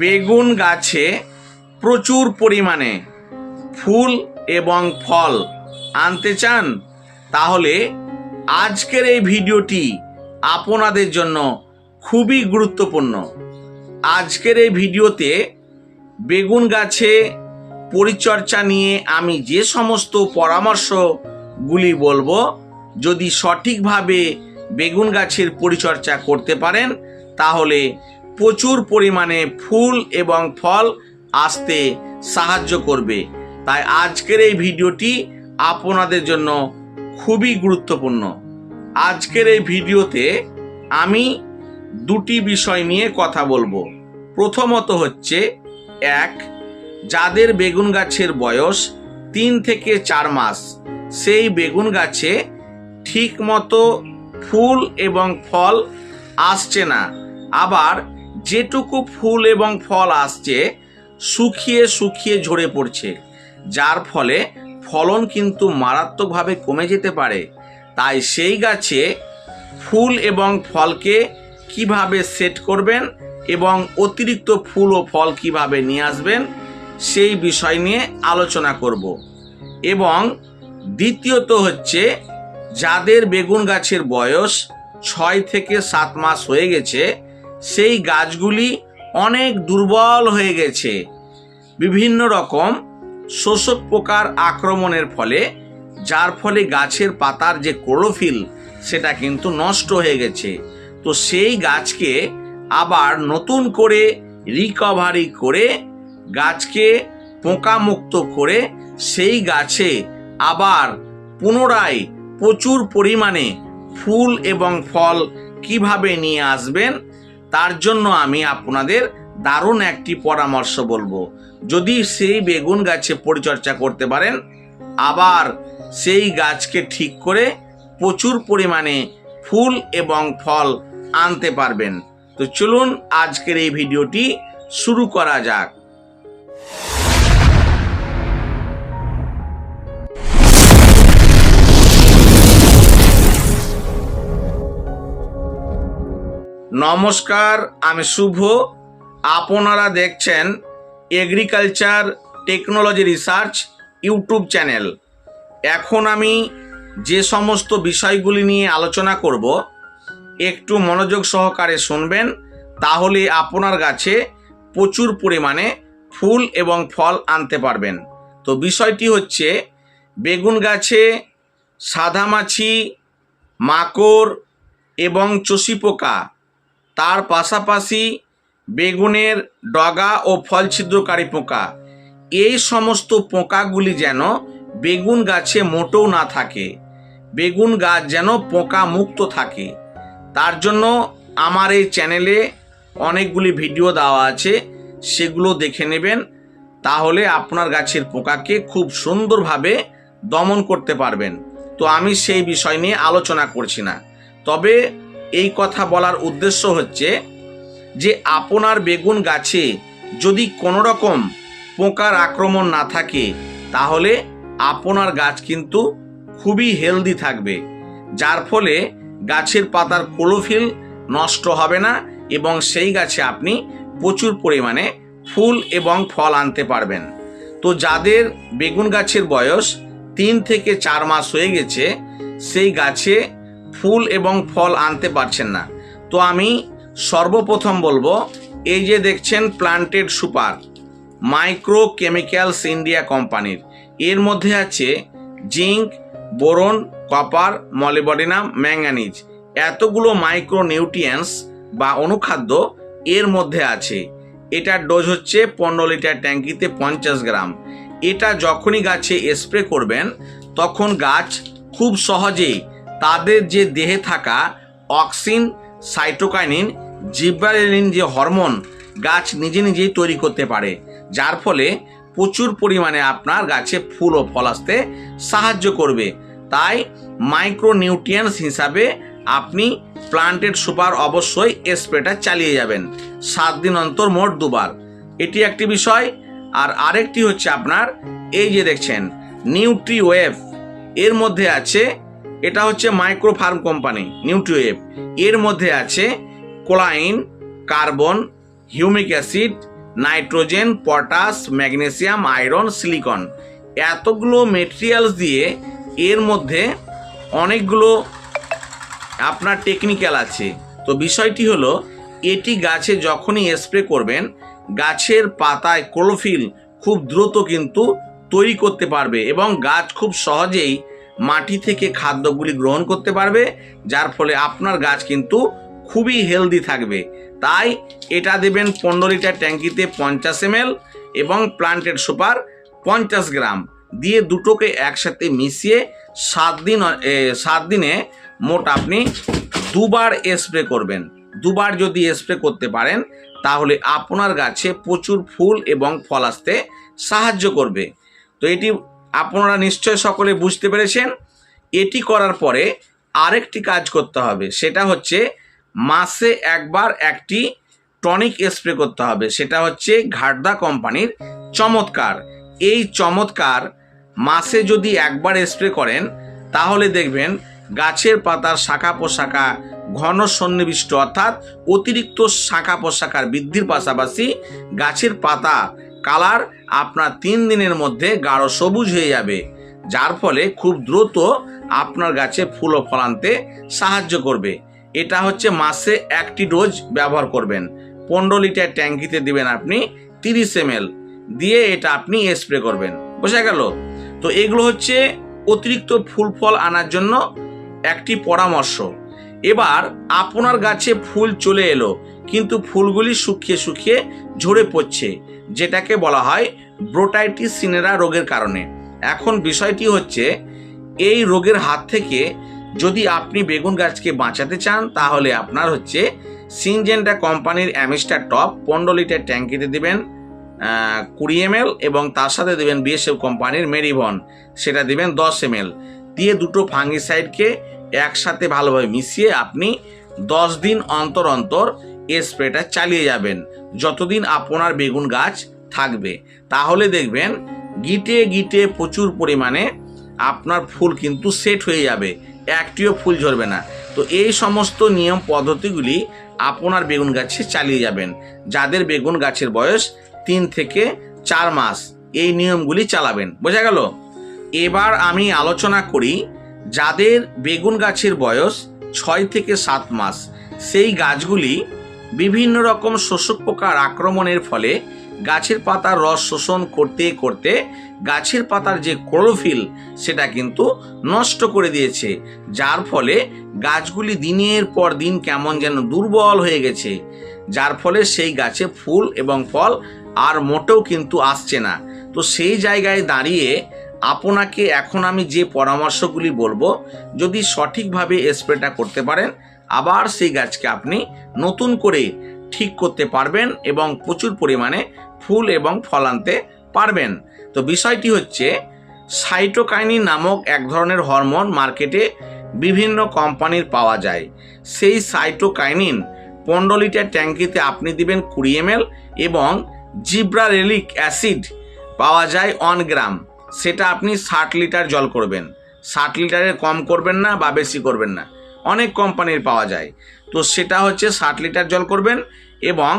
বেগুন গাছে প্রচুর পরিমাণে ফুল এবং ফল আনতে চান, তাহলে আজকের এই ভিডিওটি আপনাদের জন্য খুবই গুরুত্বপূর্ণ। আজকের এই ভিডিওতে বেগুন গাছে পরিচর্যা নিয়ে আমি যে সমস্ত পরামর্শগুলি বলব, যদি সঠিকভাবে বেগুন গাছের পরিচর্যা করতে পারেন, তাহলে প্রচুর পরিমাণে ফুল এবং ফল আসতে সাহায্য করবে। তাই আজকের এই ভিডিওটি আপনাদের জন্য খুবই গুরুত্বপূর্ণ। আজকের এই ভিডিওতে আমি দুটি বিষয় নিয়ে কথা বলব। প্রথমত হচ্ছে, এক, যাদের বেগুন গাছের বয়স তিন থেকে চার মাস, সেই বেগুন গাছে ঠিক মতো ফুল এবং ফল আসছে না। আবার যেটুকু ফুল এবং ফল আসছে, শুকিয়ে শুকিয়ে ঝরে পড়ছে। যার ফলে ফলন কিন্তু মারাত্মকভাবে কমে যেতে পারে। তাই সেই গাছে ফুল এবং ফলকে কীভাবে সেট করবেন এবং অতিরিক্ত ফুল ও ফল কীভাবে নিয়ে আসবেন, সেই বিষয় নিয়ে আলোচনা করব। এবং দ্বিতীয়ত হচ্ছে, যাদের বেগুন গাছের বয়স ছয় থেকে সাত মাস হয়ে গেছে সেই গাছগুলি অনেক দুর্বল হয়ে গেছে। বিভিন্ন রকম শোষক পোকার আক্রমণের ফলে, যার ফলে গাছের পাতার যে ক্লোরোফিল, সেটা কিন্তু নষ্ট হয়ে গেছে। তো সেই গাছকে আবার নতুন করে রিকভারি করে, গাছকে পোকামুক্ত করে সেই গাছে আবার পুনরায় প্রচুর পরিমাণে ফুল এবং ফল কীভাবে নিয়ে আসবেন তার জন্য আমি আপনাদের দারুণ একটি পরামর্শ বলব। যদি সেই বেগুন গাছে পরিচর্যা করতে পারেন, আবার সেই গাছকে ঠিক করে প্রচুর পরিমাণে ফুল এবং ফল আনতে পারবেন। তো চলুন আজকের এই ভিডিওটি শুরু করা যাক। নমস্কার, আমি শুভ। আপনারা দেখছেন agriculture technology research YouTube channel এখন আমি যে সমস্ত বিষয়গুলি নিয়ে আলোচনা করব, একটু মনোযোগ সহকারে শুনবেন, তাহলে আপনার গাছে প্রচুর পরিমাণে ফুল এবং ফল আনতে পারবেন। তো বিষয়টি হচ্ছে, বেগুন গাছে সাদামাছি মাকড় এবং চষি পোকা তার পাশাপাশি বেগুনের ডগা ও ফল ছিদ্রকারী পোকা। এই সমস্ত পোকাগুলি যেন বেগুন গাছে মোটেও না থাকে। বেগুন গাছ যেন পোকা মুক্ত থাকে। তার জন্য আমার এই চ্যানেলে অনেকগুলি ভিডিও দেওয়া আছে, সেগুলো দেখে নেবেন। তাহলে আপনার গাছের পোকাকে খুব সুন্দরভাবে দমন করতে পারবেন। তো আমি সেই বিষয় নিয়ে আলোচনা করছি না। তবে এই কথা বলার উদ্দেশ্য হচ্ছে যে আপনার বেগুন গাছে যদি কোনো রকম পোকার আক্রমণ না থাকে, তাহলে আপনার গাছ কিন্তু খুবই হেলদি থাকবে, যার ফলে গাছের পাতার ক্লোরোফিল নষ্ট হবে না এবং সেই গাছে আপনি প্রচুর পরিমাণে ফুল এবং ফল আনতে পারবেন। তো যাদের বেগুন গাছের বয়স তিন থেকে চার মাস হয়ে গেছে, সেই গাছে ফুল এবং ফল আনতে পারছেন না। তো আমি সর্বপ্রথম বলব, এই যে দেখছেন planted super micro chemicals India কোম্পানির। এর মধ্যে আছে zinc, boron, copper, molybdenum, manganese. এতগুলো মাইক্রো নিউট্রিয়েন্টস বা অনুখাদ্য এর মধ্যে আছে। এটার ডোজ হচ্ছে পনেরো লিটার ট্যাঙ্কিতে পঞ্চাশ গ্রাম। এটা যখনই গাছে স্প্রে করবেন, তখন গাছ খুব সহজেই তাদের যে দেহে থাকা অক্সিন, সাইটোকাইনিন জিব্রালিন যে হরমোন, গাছ নিজে নিজেই তৈরি করতে পারে, যার ফলে প্রচুর পরিমাণে আপনার গাছে ফুল ও ফল আসতে সাহায্য করবে। তাই মাইক্রো নিউট্রিয়েন্টস হিসাবে আপনি প্লান্টেড সুপার অবশ্যই স্প্রেটা চালিয়ে যাবেন। সাত দিন অন্তর মোট দুবার। এটি একটি বিষয়। আর আরেকটি হচ্ছে আপনার এই যে দেখছেন নিউট্রি ওয়েভ এর মধ্যে আছে এটা হচ্ছে মাইক্রো ফার্ম কোম্পানি নিউট্রিওয়েভ এর মধ্যে আছে choline, carbon, humic acid, nitrogen, potash, magnesium, iron, silicon. এতগুলো মেটেরিয়ালস দিয়ে এর মধ্যে অনেকগুলো আপনার টেকনিক্যাল আছে। তো বিষয়টি হলো, এটি গাছে যখনই স্প্রে করবেন, গাছের পাতায় ক্লোরোফিল খুব দ্রুত কিন্তু তৈরি করতে পারবে এবং গাছ খুব সহজেই মাটি থেকে খাদ্যগুলি গ্রহণ করতে পারবে, যার ফলে আপনার গাছ কিন্তু খুবই হেলদি থাকবে। তাই এটা দেবেন পনেরো লিটার ট্যাঙ্কিতে পঞ্চাশ এম এবং প্লান্টেড সুপার পঞ্চাশ গ্রাম। দিয়ে দুটোকে একসাথে মিশিয়ে সাত দিন সাত দিনে মোট আপনি দুবার স্প্রে করবেন। দুবার যদি স্প্রে করতে পারেন, তাহলে আপনার গাছে প্রচুর ফুল এবং ফল আসতে সাহায্য করবে। তো এটি আপনারা নিশ্চয় সকলে বুঝতে পেরেছেন, এটি করার পরে আরেকটি কাজ করতে হবে, সেটা হচ্ছে মাসে একবার একটি টনিক স্প্রে করতে হবে, সেটা হচ্ছে ঘাটদা কোম্পানির চমৎকার। এই চমৎকার মাসে যদি একবার স্প্রে করেন, তাহলে দেখবেন গাছের পাতার শাখা পোশাকা ঘন সন্নিবিষ্ট, অর্থাৎ অতিরিক্ত শাখা পোশাকার বৃদ্ধির পাশাপাশি গাছের পাতা, কালার আপনার তিন দিনের মধ্যে গাঢ় সবুজ হয়ে যাবে, যার ফলে খুব দ্রুত আপনার গাছে ফুল ও ফল আনতে সাহায্য করবে। এটা হচ্ছে মাসে একটি ডোজ ব্যবহার করবেন। পনেরো লিটার ট্যাঙ্কিতে দিবেন আপনি তিরিশ এম দিয়ে এটা আপনি স্প্রে করবেন। বোঝা গেল? তো এগুলো হচ্ছে অতিরিক্ত ফুল ফল আনার জন্য একটি পরামর্শ। এবার আপনার গাছে ফুল চলে এলো কিন্তু ফুলগুলি শুকিয়ে শুকিয়ে ঝরে পড়ছে, যেটাকে বলা হয় ব্রোটাইটিস সিনেরা রোগের কারণে। এখন বিষয়টি হচ্ছে, এই রোগের হাত থেকে যদি আপনি বেগুন গাছকে বাঁচাতে চান, তাহলে আপনার হচ্ছে সিনজেন্টা কোম্পানির অ্যামিস্টার টপ পনেরো লিটার ট্যাঙ্কিতে দেবেন কুড়ি এম এবং তার সাথে দেবেন বিএসএফ কোম্পানির মেরিভন সেটা দেবেন দশ এম দিয়ে দুটো ফাঙ্গিসাইডকে একসাথে ভালোভাবে মিশিয়ে আপনি দশ দিন অন্তর অন্তর স্প্রেটা চালিয়ে যাবেন। যতদিন আপনার বেগুন গাছ থাকবে। তাহলে দেখবেন, গিটে গিটে প্রচুর পরিমাণে আপনার ফুল কিন্তু সেট হয়ে যাবে। একটিও ফুল ঝরবে না। তো এই সমস্ত নিয়ম পদ্ধতিগুলি আপনার বেগুন গাছে চালিয়ে যাবেন। যাদের বেগুন গাছের বয়স তিন থেকে চার মাস, এই নিয়মগুলি চালাবেন। বোঝা গেল? এবার আমি আলোচনা করি, যাদের বেগুন গাছের বয়স ছয় থেকে সাত মাস, সেই গাছগুলি বিভিন্ন রকম শোষক পোকার আক্রমণের ফলে গাছের পাতার রস শোষণ করতে করতে গাছের পাতার যে ক্লোরোফিল, সেটা কিন্তু নষ্ট করে দিয়েছে, যার ফলে গাছগুলি দিনের পর দিন কেমন যেন দুর্বল হয়ে গেছে, যার ফলে সেই গাছে ফুল এবং ফল আর মোটেও কিন্তু আসছে না। তো সেই জায়গায় দাঁড়িয়ে আপনাকে এখন আমি যে পরামর্শগুলি বলব, যদি সঠিকভাবে স্প্রেটা করতে পারেন আবার সেই গাছকে আপনি নতুন করে ঠিক করতে পারবেন এবং প্রচুর পরিমাণে ফুল এবং ফল আনতে পারবেন। তো বিষয়টি হচ্ছে সাইটোকাইনিন নামক এক ধরনের হরমোন মার্কেটে বিভিন্ন কোম্পানির পাওয়া যায়। সেই সাইটোকাইনিন পনেরো লিটার ট্যাঙ্কিতে আপনি দিবেন কুড়ি এম এবং জিব্রারেলিক অ্যাসিড পাওয়া যায় অন গ্রাম। সেটা আপনি ষাট লিটার জল করবেন। ষাট লিটারের কম করবেন না বা বেশি করবেন না। অনেক কোম্পানির পাওয়া যায়। তো সেটা হচ্ছে ষাট লিটার জল করবেন এবং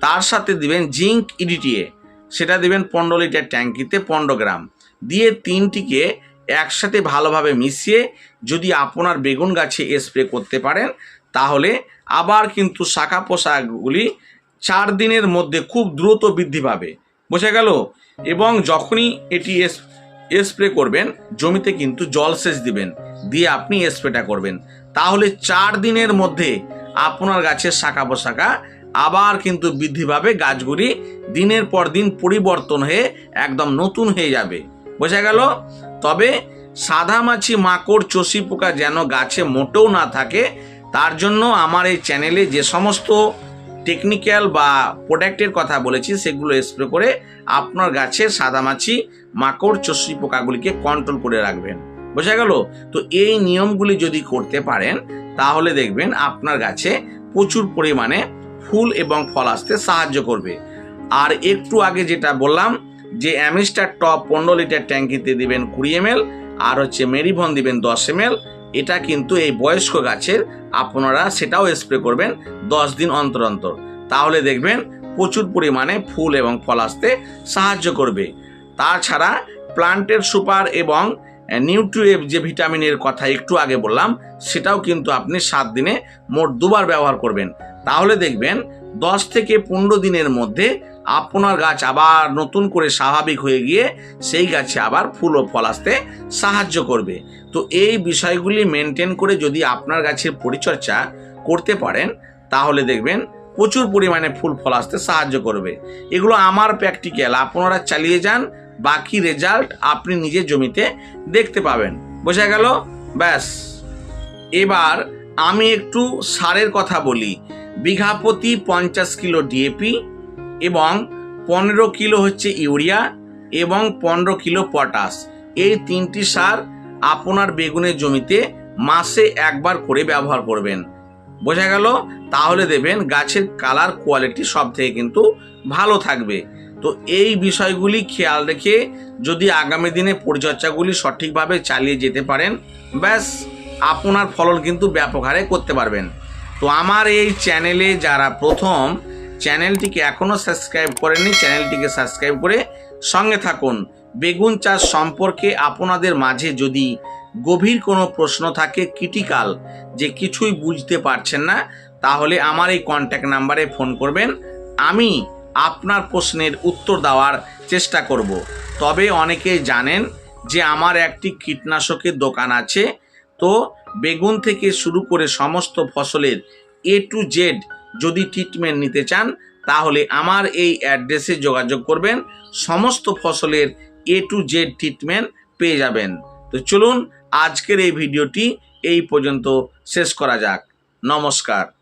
তার সাথে দিবেন জিঙ্ক ইডিটিএ সেটা দিবেন পনেরো লিটার ট্যাঙ্কিতে পনেরো গ্রাম। দিয়ে তিনটিকে একসাথে ভালোভাবে মিশিয়ে যদি আপনার বেগুন গাছে স্প্রে করতে পারেন, তাহলে আবার কিন্তু শাখা পোশাকগুলি চার দিনের মধ্যে খুব দ্রুত বৃদ্ধি পাবে। বোঝা গেল? এবং যখনই এটি স্প্রে করবেন, জমিতে কিন্তু জল সেচ দিবেন। দিয়ে আপনি স্প্রেটা করবেন। তাহলে চার দিনের মধ্যে আপনার গাছের শাখা পোশাখা আবার কিন্তু বৃদ্ধি পাবে গাছগুলি দিনের পর দিন পরিবর্তন হয়ে একদম নতুন হয়ে যাবে। বোঝা গেল? তবে সাদা মাছি মাকড় চষি পোকা যেন গাছে মোটেও না থাকে, তার জন্য আমার এই চ্যানেলে যে সমস্ত টেকনিক্যাল বা প্রোডাক্টের কথা বলেছি, সেগুলো স্প্রে করে আপনার গাছের সাদামাছি মাকড় চষি পোকাগুলিকে কন্ট্রোল করে রাখবেন। বোঝা গেল? তো এই নিয়মগুলি যদি করতে পারেন, তাহলে দেখবেন আপনার গাছে প্রচুর পরিমাণে ফুল এবং ফল আসতে সাহায্য করবে। আর একটু আগে যেটা বললাম, যে অ্যামিস্টার টপ পনেরো লিটার ট্যাঙ্কিতে দিবেন কুড়ি এম আর হচ্ছে মেরিভন দিবেন দশ এম এটা কিন্তু এই বয়স্ক গাছের আপনারা সেটাও স্প্রে করবেন দশ দিন অন্তর অন্তর। তাহলে দেখবেন প্রচুর পরিমাণে ফুল এবং ফল আসতে সাহায্য করবে। তাছাড়া প্লান্টের সুপার এবং নিউট্রিয়েভ যে ভিটামিনের কথা একটু আগে বললাম, সেটাও কিন্তু আপনি সাত দিনে মোট দুবার ব্যবহার করবেন। তাহলে দেখবেন দশ থেকে পনেরো দিনের মধ্যে আপনার গাছ আবার নতুন করে স্বাভাবিক হয়ে গিয়ে সেই গাছে আবার ফুল ও ফল আসতে সাহায্য করবে। তো এই বিষয়গুলি মেনটেন করে যদি আপনার গাছের পরিচর্যা করতে পারেন, তাহলে দেখবেন প্রচুর পরিমাণে ফুল ফল আসতে সাহায্য করবে। এগুলো আমার প্র্যাকটিক্যাল আপনারা চালিয়ে যান বাকি রেজাল্ট আপনি নিজের জমিতে দেখতে পাবেন। বোঝা গেল? ব্যাস। এবার আমি একটু সারের কথা বলি। বিঘা প্রতি পঞ্চাশ কিলো ডিএপি এবং পনেরো কিলো হচ্ছে ইউরিয়া এবং পনেরো কিলো পটাশ। এই তিনটি সার আপনার বেগুনের জমিতে মাসে একবার করে ব্যবহার করবেন। বোঝা গেল? তাহলে দেবেন গাছের কালার কোয়ালিটি সব থেকে কিন্তু ভালো থাকবে। তো এই বিষয়গুলি খেয়াল রেখে যদি আগামী দিনে পরিচর্যাগুলি সঠিকভাবে চালিয়ে যেতে পারেন, ব্যাস আপনার ফলন কিন্তু ব্যাপক হারে করতে পারবেন। তো আমার এই চ্যানেলে যারা প্রথম, চ্যানেলটিকে এখনও সাবস্ক্রাইব করেননি, চ্যানেলটিকে সাবস্ক্রাইব করে সঙ্গে থাকুন। বেগুন চাষ সম্পর্কে আপনাদের মাঝে যদি গভীর কোনো প্রশ্ন থাকে ক্রিটিক্যাল, যে কিছুই বুঝতে পারছেন না, তাহলে আমার এই কন্ট্যাক্ট নাম্বারে ফোন করবেন। আমি আপনার প্রশ্নের উত্তর দেওয়ার চেষ্টা করব। তবে অনেকেই জানেন যে আমার একটি কীটনাশকের দোকান আছে। তো বেগুন থেকে শুরু করে সমস্ত ফসলের এ টু জেড যদি ট্রিটমেন্ট নিতে চান, তাহলে আমার এই অ্যাড্রেসে যোগাযোগ করবেন। সমস্ত ফসলের এ টু জেড ট্রিটমেন্ট পেয়ে যাবেন। তো চলুন আজকের এই ভিডিওটি এই পর্যন্ত শেষ করা যাক। নমস্কার।